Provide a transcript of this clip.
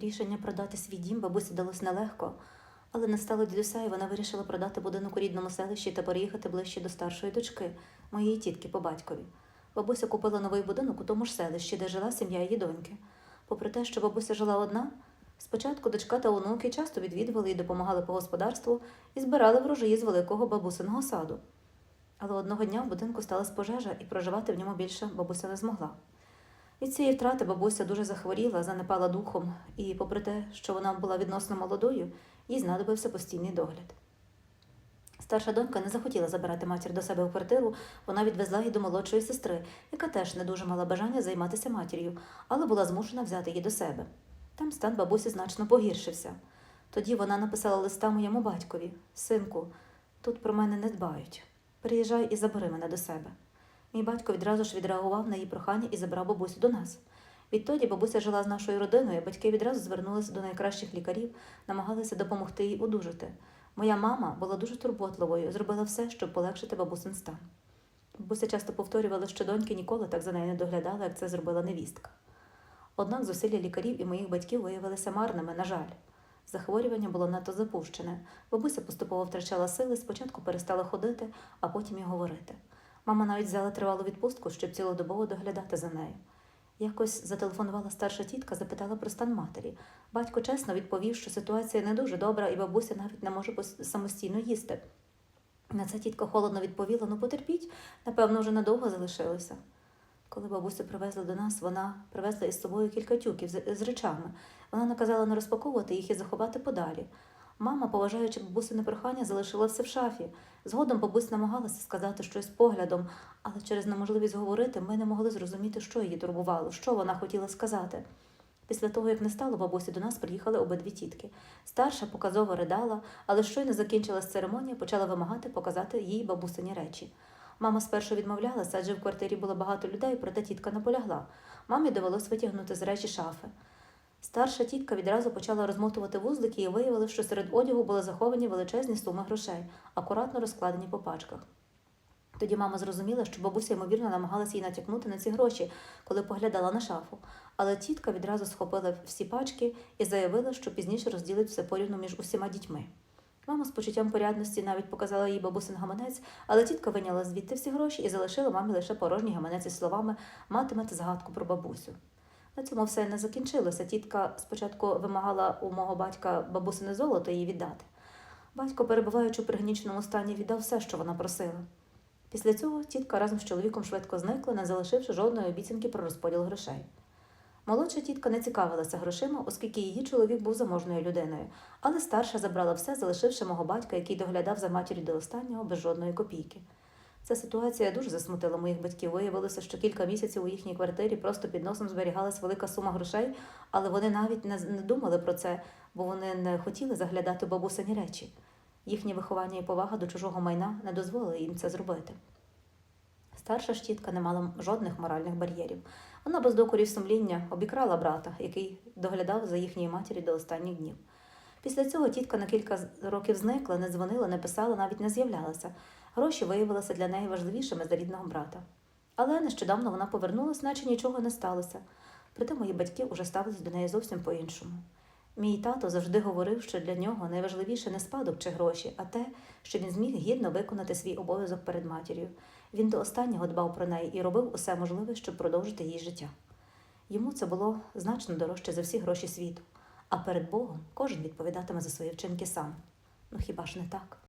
Рішення продати свій дім бабусі далось нелегко, але не стало дідуся, і вона вирішила продати будинок у рідному селищі та переїхати ближче до старшої дочки, моєї тітки по батькові. Бабуся купила новий будинок у тому ж селищі, де жила сім'я її доньки. Попри те, що бабуся жила одна, спочатку дочка та онуки часто відвідували і допомагали по господарству і збирали врожаї з великого бабусиного саду. Але одного дня в будинку сталася пожежа, і проживати в ньому більше бабуся не змогла. Від цієї втрати бабуся дуже захворіла, занепала духом, і, попри те, що вона була відносно молодою, їй знадобився постійний догляд. Старша донька не захотіла забирати матір до себе у квартиру, вона відвезла її до молодшої сестри, яка теж не дуже мала бажання займатися матір'ю, але була змушена взяти її до себе. Там стан бабусі значно погіршився. Тоді вона написала листа моєму батькові: Синку, тут про мене не дбають. Приїжджай і забери мене до себе. Мій батько відразу ж відреагував на її прохання і забрав бабусю до нас. Відтоді бабуся жила з нашою родиною, батьки відразу звернулися до найкращих лікарів, намагалися допомогти їй одужати. Моя мама була дуже турботливою, зробила все, щоб полегшити бабусин стан. Бабуся часто повторювала, що доньки ніколи так за нею не доглядала, як це зробила невістка. Однак зусилля лікарів і моїх батьків виявилися марними, на жаль. Захворювання було надто запущене. Бабуся поступово втрачала сили, спочатку перестала ходити, а потім і говорити. Мама навіть взяла тривалу відпустку, щоб цілодобово доглядати за нею. Якось зателефонувала старша тітка, запитала про стан матері. Батько чесно відповів, що ситуація не дуже добра, і бабуся навіть не може самостійно їсти. На це тітка холодно відповіла: ну потерпіть, напевно, вже надовго залишилося. Коли бабусю привезли до нас, вона привезла із собою кілька тюків з, речами. Вона наказала не розпаковувати їх і заховати подалі. Мама, поважаючи бабусине прохання, залишила все в шафі. Згодом бабусь намагалася сказати щось поглядом, але через неможливість говорити ми не могли зрозуміти, що її турбувало, що вона хотіла сказати. Після того, як не стало бабусі, до нас приїхали обидві тітки. Старша показово ридала, але щойно закінчилась церемонія, почала вимагати показати їй бабусині речі. Мама спершу відмовлялася, адже в квартирі було багато людей, проте тітка наполягла. Мамі довелось витягнути з речі шафи. Старша тітка відразу почала розмотувати вузлики і виявила, що серед одягу були заховані величезні суми грошей, акуратно розкладені по пачках. Тоді мама зрозуміла, що бабуся, ймовірно, намагалася їй натякнути на ці гроші, коли поглядала на шафу. Але тітка відразу схопила всі пачки і заявила, що пізніше розділить все порівну між усіма дітьми. Мама з почуттям порядності навіть показала їй бабусин гаманець, але тітка виняла звідти всі гроші і залишила мамі лише порожній гаманець із словами матимете згадку про бабусю. На цьому все не закінчилося. Тітка спочатку вимагала у мого батька бабусине золото їй віддати. Батько, перебуваючи у пригніченому стані, віддав все, що вона просила. Після цього тітка разом з чоловіком швидко зникла, не залишивши жодної обіцянки про розподіл грошей. Молодша тітка не цікавилася грошима, оскільки її чоловік був заможною людиною, але старша забрала все, залишивши мого батька, який доглядав за матір'ю до останнього без жодної копійки. Ця ситуація дуже засмутила моїх батьків. Виявилося, що кілька місяців у їхній квартирі просто під носом зберігалась велика сума грошей, але вони навіть не, думали про це, бо вони не хотіли заглядати бабусині речі. Їхнє виховання і повага до чужого майна не дозволили їм це зробити. Старша ж тітка не мала жодних моральних бар'єрів. Вона без докорів сумління обікрала брата, який доглядав за їхньою матір'ю до останніх днів. Після цього тітка на кілька років зникла, не дзвонила, не писала, навіть не з'являлася. Гроші виявилися для неї важливішими за рідного брата. Але нещодавно вона повернулася, наче нічого не сталося. Проте мої батьки уже ставились до неї зовсім по-іншому. Мій тато завжди говорив, що для нього найважливіше не спадок чи гроші, а те, що він зміг гідно виконати свій обов'язок перед матір'ю. Він до останнього дбав про неї і робив усе можливе, щоб продовжити її життя. Йому це було значно дорожче за всі гроші світу, а перед Богом кожен відповідатиме за свої вчинки сам. Ну хіба ж не так?